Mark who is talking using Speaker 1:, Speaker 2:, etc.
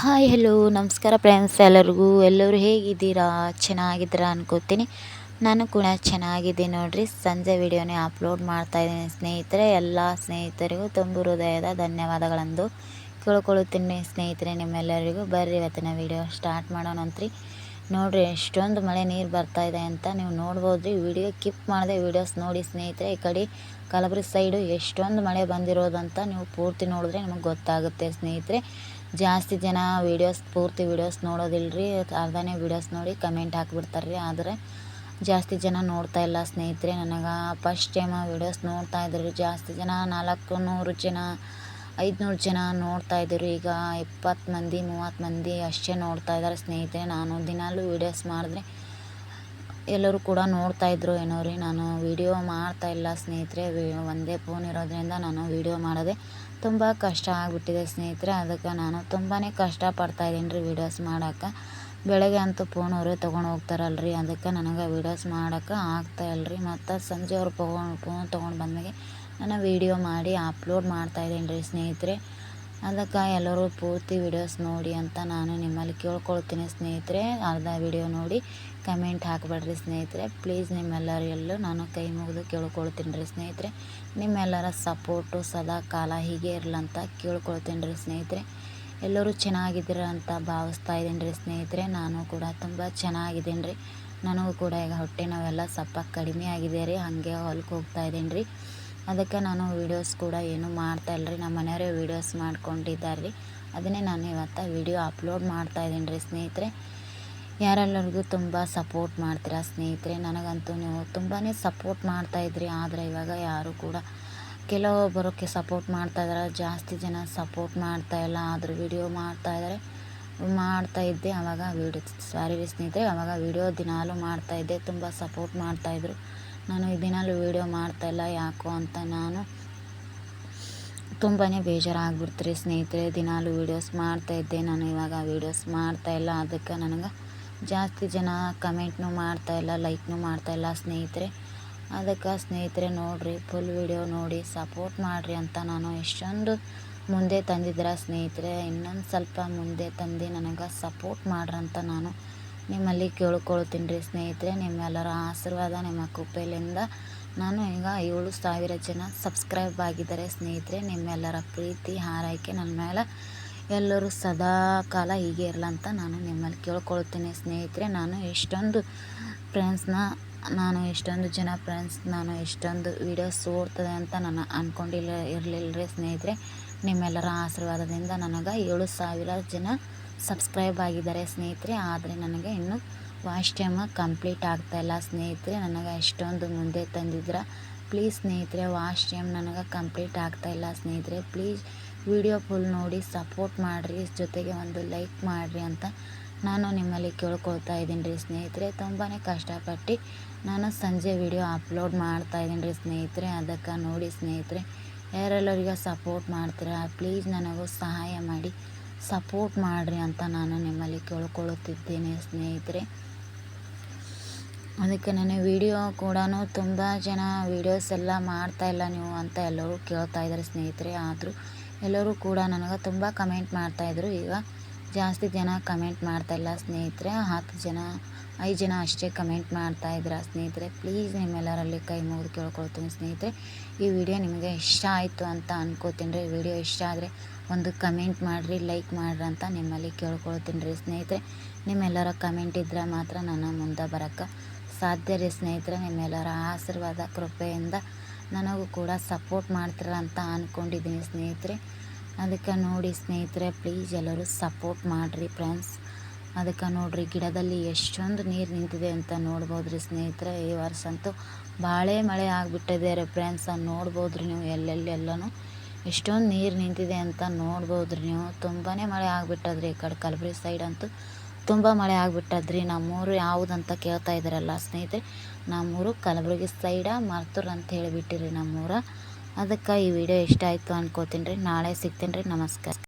Speaker 1: Hi hello ನಮಸ್ಕಾರ friends ಎಲ್ಲರಿಗೂ. ಎಲ್ಲರೂ ಹೇಗಿದ್ದೀರಾ? ಚೆನ್ನಾಗಿದ್ದೀರಾ ಅನ್ಕೋತೀನಿ. ನಾನು ಕೂಡ ಚೆನ್ನಾಗಿದ್ದೀನಿ ನೋಡಿರಿ. ಸಂಜೆ ವಿಡಿಯೋನೇ ಅಪ್ಲೋಡ್ ಮಾಡ್ತಾಯಿದ್ದೀನಿ ಸ್ನೇಹಿತರೆ. ಎಲ್ಲ ಸ್ನೇಹಿತರಿಗೂ ತುಂಬ ಹೃದಯದ ಧನ್ಯವಾದಗಳಂದು ಕೇಳ್ಕೊಳ್ಳುತ್ತೀನಿ ಸ್ನೇಹಿತರೆ ನಿಮ್ಮೆಲ್ಲರಿಗೂ. ಬರ್ರಿ ಇವತ್ತಿನ ವಿಡಿಯೋ ಸ್ಟಾರ್ಟ್ ಮಾಡೋಣಂತ್ರಿ ನೋಡಿರಿ, ಎಷ್ಟೊಂದು ಮಳೆ ನೀರು ಬರ್ತಾಯಿದೆ ಅಂತ ನೀವು ನೋಡ್ಬೋದು ವಿಡಿಯೋ ಕಿಪ್ ಮಾಡಿದೆ ವಿಡಿಯೋಸ್ ನೋಡಿ ಸ್ನೇಹಿತರೆ, ಈ ಕಡೆ ಕಲಬುರಗಿ ಸೈಡು ಎಷ್ಟೊಂದು ಮಳೆ ಬಂದಿರೋದಂತ ನೀವು ಪೂರ್ತಿ ನೋಡಿದ್ರೆ ನಿಮಗೆ ಗೊತ್ತಾಗುತ್ತೆ ಸ್ನೇಹಿತರೆ. ಜಾಸ್ತಿ ಜನ ವೀಡಿಯೋಸ್ ಪೂರ್ತಿ ವೀಡಿಯೋಸ್ ನೋಡೋದಿಲ್ಲ ರೀ ಅರ್ಧನೇ ವೀಡಿಯೋಸ್ ನೋಡಿ ಕಮೆಂಟ್ ಹಾಕ್ಬಿಡ್ತಾರೆ ರೀ ಆದರೆ ಜಾಸ್ತಿ ಜನ ನೋಡ್ತಾ ಇಲ್ಲ ಸ್ನೇಹಿತರೆ, ನನಗೆ ಫಸ್ಟ್ ಟೈಮ್ ವೀಡಿಯೋಸ್ ನೋಡ್ತಾ ಇದ್ರು ಜಾಸ್ತಿ ಜನ ನಾಲ್ಕು ನೂರು ಜನ, ಐದುನೂರು ಜನ ನೋಡ್ತಾ ಇದ್ರು ಈಗ ಇಪ್ಪತ್ತು ಮಂದಿ, ಮೂವತ್ತು ಮಂದಿ ಅಷ್ಟೇ ನೋಡ್ತಾ ಇದ್ದಾರೆ ಸ್ನೇಹಿತರೆ. ನಾನು ದಿನಾಲೂ ವೀಡಿಯೋಸ್ ಮಾಡಿದ್ರೆ ಎಲ್ಲರೂ ಕೂಡ ನೋಡ್ತಾ ಇದ್ರು ಏನೋ ರೀ, ನಾನು ವೀಡಿಯೋ ಮಾಡ್ತಾ ಇಲ್ಲ ಸ್ನೇಹಿತರೆ ಒಂದೇ ಫೋನ್ ಇರೋದ್ರಿಂದ ನಾನು ವೀಡಿಯೋ ಮಾಡೋದೇ ತುಂಬ ಕಷ್ಟ ಆಗಿಬಿಟ್ಟಿದೆ ಸ್ನೇಹಿತರೆ, ಅದಕ್ಕೆ ನಾನು ತುಂಬಾ ಕಷ್ಟಪಡ್ತಾಯಿದ್ದೀನಿ ರೀ ವೀಡಿಯೋಸ್ ಮಾಡೋಕ್ಕೆ. ಬೆಳಗ್ಗೆ ಅಂತೂ ಫೋನ್ ಅವರೇ ತೊಗೊಂಡು ರೀ, ಅದಕ್ಕೆ ನನಗೆ ವೀಡಿಯೋಸ್ ಮಾಡೋಕ್ಕೆ ರೀ. ಮತ್ತು ಸಂಜೆ ಅವ್ರು ಫೋನ್ ತೊಗೊಂಡು ಬಂದಾಗೆ ನಾನು ವೀಡಿಯೋ ಮಾಡಿ ಅಪ್ಲೋಡ್ ಮಾಡ್ತಾಯಿದ್ದೀನಿ ರೀ ಸ್ನೇಹಿತರೆ. ಅದಕ್ಕೆ ಎಲ್ಲರೂ ಪೂರ್ತಿ ವಿಡಿಯೋಸ್ ನೋಡಿ ಅಂತ ನಾನು ನಿಮ್ಮಲ್ಲಿ ಕೇಳ್ಕೊಳ್ತೀನಿ ಸ್ನೇಹಿತರೆ. ಅರ್ಧ ವಿಡಿಯೋ ನೋಡಿ ಕಮೆಂಟ್ ಹಾಕಬೇಡ್ರಿ ಸ್ನೇಹಿತರೆ. ಪ್ಲೀಸ್ ನಿಮ್ಮೆಲ್ಲರೆಲ್ಲೂ ನಾನು ಕೈ ಮುಗಿದು ಕೇಳ್ಕೊಳ್ತೀನಿ ರೀ ಸ್ನೇಹಿತರೆ. ನಿಮ್ಮೆಲ್ಲರ ಸಪೋರ್ಟು ಸದಾ ಕಾಲ ಹೀಗೆ ಇರಲಂತ ಕೇಳ್ಕೊಳ್ತೀನಿ ರೀ ಸ್ನೇಹಿತರೆ. ಎಲ್ಲರೂ ಚೆನ್ನಾಗಿದ್ದೀರ ಅಂತ ಭಾವಿಸ್ತಾ ಇದ್ದೀನಿ ರೀ ಸ್ನೇಹಿತರೆ. ನಾನು ಕೂಡ ತುಂಬ ಚೆನ್ನಾಗಿದ್ದೀನಿ ರೀ ನನಗೂ ಕೂಡ ಈಗ ಹೊಟ್ಟೆ ನಾವೆಲ್ಲ ಸಪ್ಪ ಕಡಿಮೆ ಆಗಿದೆ ರೀ. ಹಾಗೆ ಹೊಲಕ್ಕೆ ಹೋಗ್ತಾ ಇದ್ದೀನಿ ರೀ ಅದಕ್ಕೆ ನಾನು ವೀಡಿಯೋಸ್ ಕೂಡ ಏನು ಮಾಡ್ತಾಯಿಲ್ಲ ರೀ ನಮ್ಮ ಮನೆಯವರೇ ವೀಡಿಯೋಸ್ ಮಾಡ್ಕೊಂಡಿದ್ದಾರೆ ರೀ. ಅದನ್ನೇ ನಾನು ಇವತ್ತು ವೀಡಿಯೋ ಅಪ್ಲೋಡ್ ಮಾಡ್ತಾಯಿದ್ದೀನಿ ರೀ ಸ್ನೇಹಿತರೆ. ಯಾರೆಲ್ಲರಿಗೂ ತುಂಬ ಸಪೋರ್ಟ್ ಮಾಡ್ತೀರಾ ಸ್ನೇಹಿತರೆ? ನನಗಂತೂ ನೀವು ತುಂಬಾ ಸಪೋರ್ಟ್ ಮಾಡ್ತಾಯಿದ್ರಿ ಆದರೆ ಇವಾಗ ಯಾರು ಕೂಡ ಕೆಲವೊಬ್ಬರಕ್ಕೆ ಸಪೋರ್ಟ್ ಮಾಡ್ತಾಯಿದ್ದಾರೆ ಜಾಸ್ತಿ ಜನ ಸಪೋರ್ಟ್ ಮಾಡ್ತಾ ಇಲ್ಲ. ಆದರೂ ವೀಡಿಯೋ ಮಾಡ್ತಾಯಿದ್ದಾರೆ ಮಾಡ್ತಾಯಿದ್ದೆ ಆವಾಗ ವೀಡಿಯೋ ಸಾರಿ ಸ್ನೇಹಿತರೆ. ಆವಾಗ ವೀಡಿಯೋ ದಿನಾಲೂ ಮಾಡ್ತಾಯಿದ್ದೆ ತುಂಬ ಸಪೋರ್ಟ್ ಮಾಡ್ತಾಯಿದ್ರು ನಾನು ದಿನಾಲೂ ವೀಡಿಯೋ ಮಾಡ್ತಾಯಿಲ್ಲ ಯಾಕೋ ಅಂತ ನಾನು ತುಂಬಾ ಬೇಜಾರಾಗ್ಬಿಡ್ತು ಸ್ನೇಹಿತರೆ. ದಿನಾಲೂ ವೀಡಿಯೋಸ್ ಮಾಡ್ತಾಯಿದ್ದೆ ನಾನು ಇವಾಗ ವೀಡಿಯೋಸ್ ಮಾಡ್ತಾಯಿಲ್ಲ ಅದಕ್ಕೆ ನನಗೆ ಜಾಸ್ತಿ ಜನ ಕಮೆಂಟ್ನೂ ಮಾಡ್ತಾಯಿಲ್ಲ ಲೈಕ್ನೂ ಮಾಡ್ತಾಯಿಲ್ಲ ಸ್ನೇಹಿತರೆ. ಅದಕ್ಕೆ ಸ್ನೇಹಿತರೆ, ನೋಡಿರಿ ಫುಲ್ ವೀಡಿಯೋ ನೋಡಿ ಸಪೋರ್ಟ್ ಮಾಡಿರಿ ಅಂತ ನಾನು ಎಷ್ಟೊಂದು ಮುಂದೆ ತಂದಿದ್ದೀರ ಸ್ನೇಹಿತರೆ. ಇನ್ನೊಂದು ಸ್ವಲ್ಪ ಮುಂದೆ ತಂದು ನನಗೆ ಸಪೋರ್ಟ್ ಮಾಡ್ರಂತ ನಾನು ನಿಮ್ಮಲ್ಲಿ ಕೇಳ್ಕೊಳ್ತೀನಿ ರೀ ಸ್ನೇಹಿತರೆ. ನಿಮ್ಮೆಲ್ಲರ ಆಶೀರ್ವಾದ ನಿಮ್ಮ ಕೃಪೆಯಿಂದ ನಾನು ಈಗ ಏಳು ಸಾವಿರ ಜನ ಸಬ್ಸ್ಕ್ರೈಬ್ ಆಗಿದ್ದಾರೆ ಸ್ನೇಹಿತರೆ. ನಿಮ್ಮೆಲ್ಲರ ಪ್ರೀತಿ, ಹಾರೈಕೆ ನನ್ನ ಮೇಲೆ ಎಲ್ಲರೂ ಸದಾ ಕಾಲ ಹೀಗೆ ಇರಲಂತ ನಾನು ನಿಮ್ಮಲ್ಲಿ ಕೇಳ್ಕೊಳ್ತೀನಿ ಸ್ನೇಹಿತರೆ. ನಾನು ಎಷ್ಟೊಂದು ಫ್ರೆಂಡ್ಸ್ನ ನಾನು ಎಷ್ಟೊಂದು ಜನ ಫ್ರೆಂಡ್ಸ್ ನಾನು ಎಷ್ಟೊಂದು ವೀಡಿಯೋಸ್ ಓಡ್ತದೆ ಅಂತ ನಾನು ಅಂದ್ಕೊಂಡಿಲ್ಲ ಇರಲಿಲ್ಲ ರೀ ಸ್ನೇಹಿತರೆ. ನಿಮ್ಮೆಲ್ಲರ ಆಶೀರ್ವಾದದಿಂದ ನನಗೆ ಏಳು ಸಾವಿರ ಜನ ಸಬ್ಸ್ಕ್ರೈಬ್ ಆಗಿದ್ದಾರೆ ಸ್ನೇಹಿತರೆ, ಆದರೆ ನನಗೆ ಇನ್ನೂ ವಾಶ್ ಟೈಮ್ ಕಂಪ್ಲೀಟ್ ಆಗ್ತಾಯಿಲ್ಲ ಸ್ನೇಹಿತರೆ, ನನಗೆ ಎಷ್ಟೊಂದು ಮುಂದೆ ತಂದಿದ್ರೆ ಪ್ಲೀಸ್ ಸ್ನೇಹಿತರೆ, ವಾಚ್ ಟೈಮ್ ನನಗೆ ಕಂಪ್ಲೀಟ್ ಆಗ್ತಾಯಿಲ್ಲ ಸ್ನೇಹಿತರೆ. ಪ್ಲೀಸ್ ವಿಡಿಯೋ ಫುಲ್ ನೋಡಿ, ಸಪೋರ್ಟ್ ಮಾಡಿರಿ, ಜೊತೆಗೆ ಒಂದು ಲೈಕ್ ಮಾಡಿರಿ ಅಂತ ನಾನು ನಿಮ್ಮಲ್ಲಿ ಕೇಳ್ಕೊಳ್ತಾ ಇದ್ದೀನಿ ರೀ ಸ್ನೇಹಿತರೆ. ತುಂಬಾ ಕಷ್ಟಪಟ್ಟು ನಾನು ಸಂಜೆ ವಿಡಿಯೋ ಅಪ್ಲೋಡ್ ಮಾಡ್ತಾ ಇದ್ದೀನಿ ರೀ ಸ್ನೇಹಿತರೆ. ಅದಕ್ಕೆ ನೋಡಿ ಸ್ನೇಹಿತರೆ, ಯಾರೆಲ್ಲರಿಗೂ ಸಪೋರ್ಟ್ ಮಾಡ್ತೀರಾ? ಪ್ಲೀಸ್ ನನಗೂ ಸಹಾಯ ಮಾಡಿ. ಸಪೋರ್ಟ್ ಮಾಡಿರಿ ಅಂತ ನಾನು ನಿಮ್ಮಲ್ಲಿ ಕೇಳ್ಕೊಳ್ಳುತ್ತಿದ್ದೇನೆ ಸ್ನೇಹಿತರೆ. ಅದಕ್ಕೆ ನನ್ನ ವಿಡಿಯೋ ಕೂಡ ತುಂಬ ಜನ ವೀಡಿಯೋಸ್ ಎಲ್ಲ ಮಾಡ್ತಾಯಿಲ್ಲ ನೀವು ಅಂತ ಎಲ್ಲರೂ ಕೇಳ್ತಾ ಇದ್ದಾರೆ ಸ್ನೇಹಿತರೆ. ಆದರೂ ಎಲ್ಲರೂ ಕೂಡ ನನಗೆ ತುಂಬ ಕಮೆಂಟ್ ಮಾಡ್ತಾಯಿದ್ರು ಈಗ ಜಾಸ್ತಿ ಜನ ಕಮೆಂಟ್ ಮಾಡ್ತಾಯಿಲ್ಲ ಸ್ನೇಹಿತರೆ. ಹತ್ತು ಜನ ಐದು ಜನ ಅಷ್ಟೇ ಕಮೆಂಟ್ ಮಾಡ್ತಾಯಿದ್ರ ಸ್ನೇಹಿತರೆ. ಪ್ಲೀಸ್ ನಿಮ್ಮೆಲ್ಲರಲ್ಲಿ ಕೈ ಮುಗಿದು ಕೇಳ್ಕೊಳ್ತೀನಿ ಸ್ನೇಹಿತರೆ. ಈ ವಿಡಿಯೋ ನಿಮಗೆ ಇಷ್ಟ ಆಯಿತು ಅಂತ ಅನ್ಕೋತೀನಿ ರೀ. ವಿಡಿಯೋ ಇಷ್ಟ ಆದರೆ ಒಂದು ಕಮೆಂಟ್ ಮಾಡಿರಿ, ಲೈಕ್ ಮಾಡ್ರಿ ಅಂತ ನಿಮ್ಮಲ್ಲಿ ಕೇಳ್ಕೊಳ್ತೀನಿ ರೀ ಸ್ನೇಹಿತರೆ. ನಿಮ್ಮೆಲ್ಲರ ಕಮೆಂಟ್ ಇದ್ದರೆ ಮಾತ್ರ ನಾನು ಮುಂದೆ ಬರೋಕ್ಕೆ ಸಾಧ್ಯ ರೀ ಸ್ನೇಹಿತರೆ. ನಿಮ್ಮೆಲ್ಲರ ಆಶೀರ್ವಾದ, ಕೃಪೆಯಿಂದ ನನಗೂ ಕೂಡ ಸಪೋರ್ಟ್ ಮಾಡ್ತೀರ ಅಂತ ಅಂದ್ಕೊಂಡಿದ್ದೀನಿ ಸ್ನೇಹಿತರೆ. ಅದಕ್ಕೆ ನೋಡಿ ಸ್ನೇಹಿತರೆ, ಪ್ಲೀಸ್ ಎಲ್ಲರೂ ಸಪೋರ್ಟ್ ಮಾಡಿರಿ ಫ್ರೆಂಡ್ಸ್. ಅದಕ್ಕೆ ನೋಡಿರಿ, ಗಿಡದಲ್ಲಿ ಎಷ್ಟೊಂದು ನೀರು ನಿಂತಿದೆ ಅಂತ ನೋಡ್ಬೋದು ರೀ ಸ್ನೇಹಿತರೆ. ಈ ವರ್ಷ ಅಂತೂ ಭಾಳ ಮಳೆ ಆಗಿಬಿಟ್ಟಿದೆ ರೀ ಫ್ರೆಂಡ್ಸ್ ನೋಡ್ಬೋದು ರೀ ನೀವು ಎಲ್ಲೆಲ್ಲಿ ಎಲ್ಲನೂ ಎಷ್ಟೊಂದು ನೀರು ನಿಂತಿದೆ ಅಂತ ನೋಡ್ಬೋದು ರೀ ನೀವು. ತುಂಬಾ ಮಳೆ ಆಗಿಬಿಟ್ಟದ್ರಿ ಈ ಕಡೆ ಕಲಬುರಗಿ ಸೈಡ್ ಅಂತೂ. ತುಂಬ ಮಳೆ ಆಗಿಬಿಟ್ಟದ್ರಿ. ನಮ್ಮೂರು ಯಾವುದಂತ ಕೇಳ್ತಾ ಇದ್ದಾರಲ್ಲ ಸ್ನೇಹಿತರೆ? ನಮ್ಮೂರು ಕಲಬುರಗಿ ಸೈಡ ಮರ್ತೂರು ಅಂತ ಹೇಳಿಬಿಟ್ಟಿರಿ ನಮ್ಮೂರ. ಅದಕ್ಕೆ ಈ ವಿಡಿಯೋ ಇಷ್ಟ ಆಯಿತು ಅನ್ಕೋತೀನಿ ರೀ. ನಾಳೆ ಸಿಗ್ತೀನಿ ರೀ. ನಮಸ್ಕಾರ.